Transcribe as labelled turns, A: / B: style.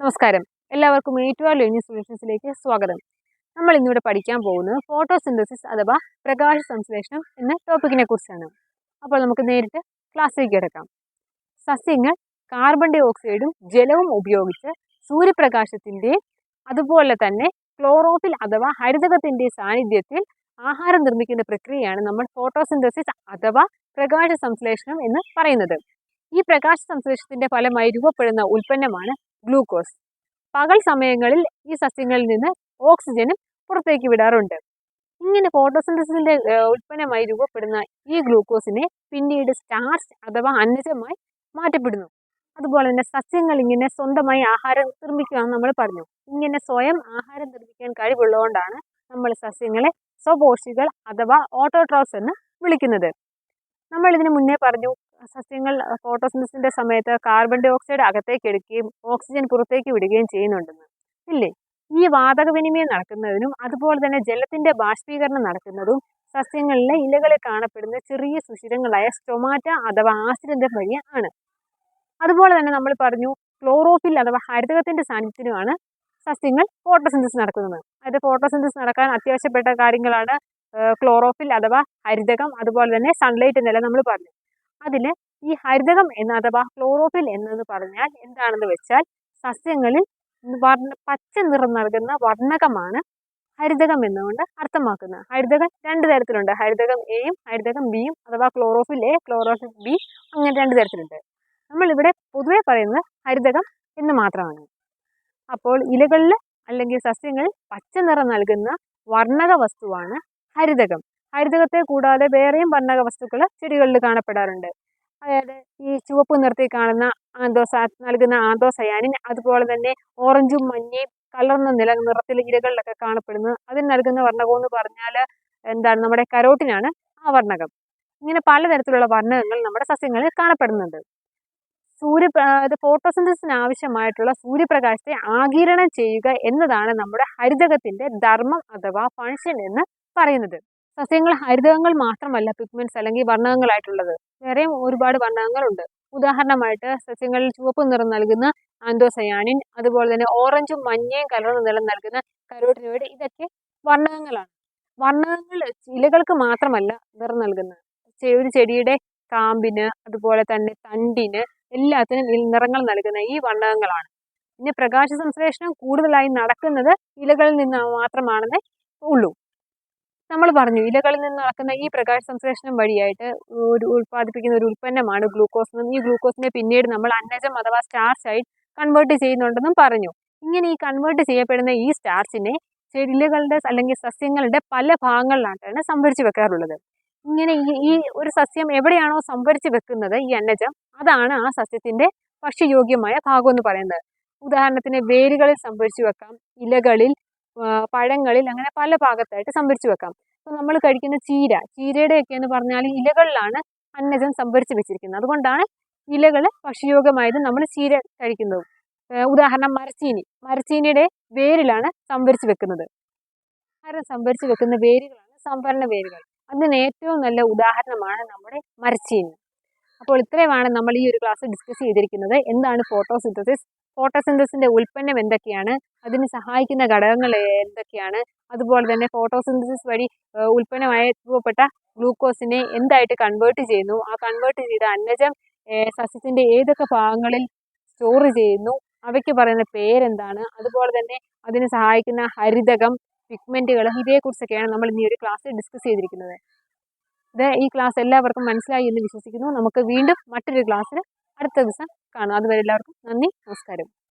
A: നമസ്കാരം. എല്ലാവർക്കും ഏറ്റവും ലേണിംഗ് സൊല്യൂഷൻസിലേക്ക് സ്വാഗതം. നമ്മൾ ഇന്നിവിടെ പഠിക്കാൻ പോകുന്നത് ഫോട്ടോസിന്തസിസ് അഥവാ പ്രകാശ സംശ്ലേഷണം എന്ന ടോപ്പിക്കിനെ കുറിച്ചാണ്. അപ്പോൾ നമുക്ക് നേരിട്ട് ക്ലാസ്സിലേക്ക് കിടക്കാം. സസ്യങ്ങൾ കാർബൺ ഡൈ ഓക്സൈഡും ജലവും ഉപയോഗിച്ച് സൂര്യപ്രകാശത്തിന്റെ അതുപോലെ തന്നെ ക്ലോറോഫിൽ അഥവാ ഹരിതകത്തിന്റെ സാന്നിധ്യത്തിൽ ആഹാരം നിർമ്മിക്കുന്ന പ്രക്രിയയാണ് നമ്മൾ ഫോട്ടോസിന്തസിസ് അഥവാ പ്രകാശ സംശ്ലേഷണം എന്ന് പറയുന്നത്. ഈ പ്രകാശ സംശ്ലേഷത്തിന്റെ ഫലമായി രൂപപ്പെടുന്ന ഉൽപ്പന്നമാണ് ഗ്ലൂക്കോസ്. പകൽ സമയങ്ങളിൽ ഈ സസ്യങ്ങളിൽ നിന്ന് ഓക്സിജനും പുറത്തേക്ക് വിടാറുണ്ട്. ഇങ്ങനെ ഫോട്ടോസിന്തസിന്റെ ഉൽപ്പന്നമായി രൂപപ്പെടുന്ന ഈ ഗ്ലൂക്കോസിനെ പിന്നീട് സ്റ്റാർച്ച് അഥവാ അന്നജമായി മാറ്റപ്പെടുന്നു. അതുപോലെ തന്നെ സസ്യങ്ങൾ ഇങ്ങനെ സ്വന്തമായി ആഹാരം നിർമ്മിക്കുക നമ്മൾ പറഞ്ഞു. ഇങ്ങനെ സ്വയം ആഹാരം നിർമ്മിക്കാൻ കഴിവുള്ളതുകൊണ്ടാണ് നമ്മൾ സസ്യങ്ങളെ സ്വപോഷികൾ അഥവാ ഓട്ടോട്രോസ് എന്ന് വിളിക്കുന്നത്. നമ്മൾ ഇതിനു മുന്നേ പറഞ്ഞു സസ്യങ്ങൾ ഫോട്ടോസിൻസിന്റെ സമയത്ത് കാർബൺ ഡൈ ഓക്സൈഡ് അകത്തേക്ക് എടുക്കുകയും ഓക്സിജൻ പുറത്തേക്ക് വിടുകയും ചെയ്യുന്നുണ്ടെന്ന് ഇല്ലേ? ഈ വാതക വിനിമയം നടക്കുന്നതിനും അതുപോലെ തന്നെ ജലത്തിന്റെ ബാഷ്പീകരണം നടക്കുന്നതും സസ്യങ്ങളിലെ ഇലകളിൽ കാണപ്പെടുന്ന ചെറിയ സുഷിരങ്ങളായ സ്റ്റൊമാറ്റ അഥവാ ആശ്രിതം വഴി ആണ്. അതുപോലെ തന്നെ നമ്മൾ പറഞ്ഞു ക്ലോറോഫിൽ അഥവാ ഹരിതകത്തിന്റെ സാന്നിധ്യത്തിനുമാണ് സസ്യങ്ങൾ ഫോട്ടോസിന്തസിസ് നടക്കുന്നത് അതായത് ഫോട്ടോസിന്തസിസ് നടക്കാൻ അത്യാവശ്യപ്പെട്ട കാര്യങ്ങളാണ് ക്ലോറോഫിൽ അഥവാ ഹരിതകം അതുപോലെ തന്നെ സൺലൈറ്റ് എന്നെല്ലാം നമ്മൾ പറഞ്ഞു അതിൽ ഈ ഹരിതകം എന്ന അഥവാ ക്ലോറോഫിൽ എന്നത് പറഞ്ഞാൽ എന്താണെന്ന് വെച്ചാൽ സസ്യങ്ങളിൽ വർണ പച്ച നിറം നൽകുന്ന വർണകമാണ് ഹരിതകം എന്നുകൊണ്ട് അർത്ഥമാക്കുന്നത്. ഹരിതകം രണ്ട് തരത്തിലുണ്ട്. ഹരിതകം എയും ഹരിതകം ബിയും അഥവാ ക്ലോറോഫിൽ എ ക്ലോറോഫിൽ ബി അങ്ങനെ രണ്ട് തരത്തിലുണ്ട്. നമ്മളിവിടെ പൊതുവെ പറയുന്നത് ഹരിതകം എന്ന് മാത്രമാണ്. അപ്പോൾ ഇലകളിൽ അല്ലെങ്കിൽ സസ്യങ്ങളിൽ പച്ച നിറം നൽകുന്ന വർണക വസ്തുവാണ് ഹരിതകം. ഹരിതകത്തെ കൂടാതെ വേറെയും വർണക വസ്തുക്കൾ ചെടികളിൽ കാണപ്പെടാറുണ്ട്. അതായത് ഈ ചുവപ്പ് നിറത്തിൽ കാണുന്ന ആന്തോസ നൽകുന്ന ആന്തോസയാനിൻ അതുപോലെ തന്നെ ഓറഞ്ചും മഞ്ഞയും കലർന്ന നില നിറത്തിൽ ഇലകളിലൊക്കെ കാണപ്പെടുന്നത്. അതിന് നൽകുന്ന വർണകം എന്ന് പറഞ്ഞാൽ എന്താണ്? നമ്മുടെ കരോട്ടിനാണ് ആ വർണകം. ഇങ്ങനെ പലതരത്തിലുള്ള വർണകങ്ങൾ നമ്മുടെ സസ്യങ്ങളിൽ കാണപ്പെടുന്നുണ്ട്. സൂര്യ ഇത് ഫോട്ടോസിന്തസിന് ആവശ്യമായിട്ടുള്ള സൂര്യപ്രകാശത്തെ ആകിരണം ചെയ്യുക എന്നതാണ് നമ്മുടെ ഹരിതകത്തിന്റെ ധർമ്മം അഥവാ ഫങ്ഷൻ എന്ന് പറയുന്നത്. സസ്യങ്ങൾ ഹരിതകങ്ങൾ മാത്രമല്ല പിഗ്മെന്റ്സ് അല്ലെങ്കിൽ വർണകങ്ങളായിട്ടുള്ളത്. വേറെയും ഒരുപാട് വർണകങ്ങളുണ്ട്. ഉദാഹരണമായിട്ട് സസ്യങ്ങളിൽ ചുവപ്പ് നിറം നൽകുന്ന ആന്തോസയാനിൻ അതുപോലെ തന്നെ ഓറഞ്ചും മഞ്ഞയും കലർന്ന നിറം നൽകുന്ന കരോട്ടിനോയിഡ് ഇതൊക്കെ വർണകങ്ങളാണ്. വർണകങ്ങൾ ഇലകൾക്ക് മാത്രമല്ല നിറം നൽകുന്നത്. ഒരു ചെടിയുടെ കാമ്പിന് അതുപോലെ തന്നെ തണ്ടിന് എല്ലാത്തിനും നിറങ്ങൾ നൽകുന്ന ഈ വർണകങ്ങളാണ്. പിന്നെ പ്രകാശ സംശ്ലേഷണം കൂടുതലായി നടക്കുന്നത് ഇലകളിൽ നിന്ന് മാത്രമാണെന്നേ ഉള്ളൂ. നമ്മൾ പറഞ്ഞു ഇലകളിൽ നിന്ന് നടക്കുന്ന ഈ പ്രകാശ സംശ്ലേഷണം വഴിയായിട്ട് ഒരു ഉൽപ്പാദിപ്പിക്കുന്ന ഒരു ഉൽപ്പന്നമാണ് ഗ്ലൂക്കോസ്. എന്നും ഈ ഗ്ലൂക്കോസിനെ പിന്നീട് നമ്മൾ അന്നജം അഥവാ സ്റ്റാർച്ച് ആയി കൺവേർട്ട് ചെയ്യുന്നുണ്ടെന്നും പറഞ്ഞു. ഇങ്ങനെ ഈ കൺവേർട്ട് ചെയ്യപ്പെടുന്ന ഈ സ്റ്റാർച്ചിനെ ചെടികളുടെ അല്ലെങ്കിൽ സസ്യങ്ങളുടെ പല ഭാഗങ്ങളിലാണ് സംഭരിച്ചു വെക്കാറുള്ളത്. ഇങ്ങനെ ഈ ഈ ഒരു സസ്യം എവിടെയാണോ സംഭരിച്ചു വെക്കുന്നത് ഈ അന്നജം അതാണ് ആ സസ്യത്തിന്റെ ഭക്ഷ്യയോഗ്യമായ ഭാഗം എന്ന് പറയുന്നത്. ഉദാഹരണത്തിന് വേരുകളിൽ സംഭരിച്ചു വെക്കാം ഇലകളിൽ പഴങ്ങളിൽ അങ്ങനെ പല ഭാഗത്തായിട്ട് സംഭരിച്ചു വെക്കാം. ഇപ്പം നമ്മൾ കഴിക്കുന്ന ചീര ചീരയുടെ ഒക്കെ എന്ന് പറഞ്ഞാൽ ഇലകളിലാണ് അന്നജം സംഭരിച്ചു വെച്ചിരിക്കുന്നത്. അതുകൊണ്ടാണ് ഇലകൾ ഭക്ഷ്യയോഗമായത് നമ്മൾ ചീര കഴിക്കുന്നത്. ഉദാഹരണം മരച്ചീനി. മരച്ചീനിയുടെ വേരിലാണ് സംഭരിച്ചു വെക്കുന്നത്. ആഹാരം സംഭരിച്ചു വെക്കുന്ന വേരുകളാണ് സംഭരണ വേരുകൾ. അതിന് ഏറ്റവും നല്ല ഉദാഹരണമാണ് നമ്മുടെ മരച്ചീനി. അപ്പോൾ ഇത്രയുമാണ് നമ്മൾ ഈ ഒരു ക്ലാസ് ഡിസ്കസ് ചെയ്തിരിക്കുന്നത്. എന്താണ് ഫോട്ടോസിന്തസിസ് ഫോട്ടോസിന്തസിന്റെ ഉൽപ്പന്നം എന്തൊക്കെയാണ്? അതിന് സഹായിക്കുന്ന ഘടകങ്ങൾ എന്തൊക്കെയാണ്? അതുപോലെ തന്നെ ഫോട്ടോസിന്തസിസ് വഴി ഉൽപ്പന്നമായി രൂപപ്പെട്ട ഗ്ലൂക്കോസിനെ എന്തായിട്ട് കൺവേർട്ട് ചെയ്യുന്നു? ആ കൺവേർട്ട് ചെയ്ത അന്നജം സസ്യത്തിന്റെ ഏതൊക്കെ ഭാഗങ്ങളിൽ സ്റ്റോർ ചെയ്യുന്നു? അവയ്ക്ക് പറയുന്ന പേരെന്താണ്? അതുപോലെ തന്നെ അതിന് സഹായിക്കുന്ന ഹരിതകം പിഗ്മെന്റുകൾ ഇതേക്കുറിച്ചൊക്കെയാണ് നമ്മൾ ഈ ഒരു ക്ലാസ്സിൽ ഡിസ്കസ് ചെയ്തിരിക്കുന്നത്. ഇത് ഈ ക്ലാസ് എല്ലാവർക്കും മനസ്സിലായി എന്ന് വിശ്വസിക്കുന്നു. നമുക്ക് വീണ്ടും മറ്റൊരു ക്ലാസ്സിൽ അടുത്ത ദിവസം കാണാം. അതുവരെ എല്ലാവർക്കും നന്ദി നമസ്കാരം.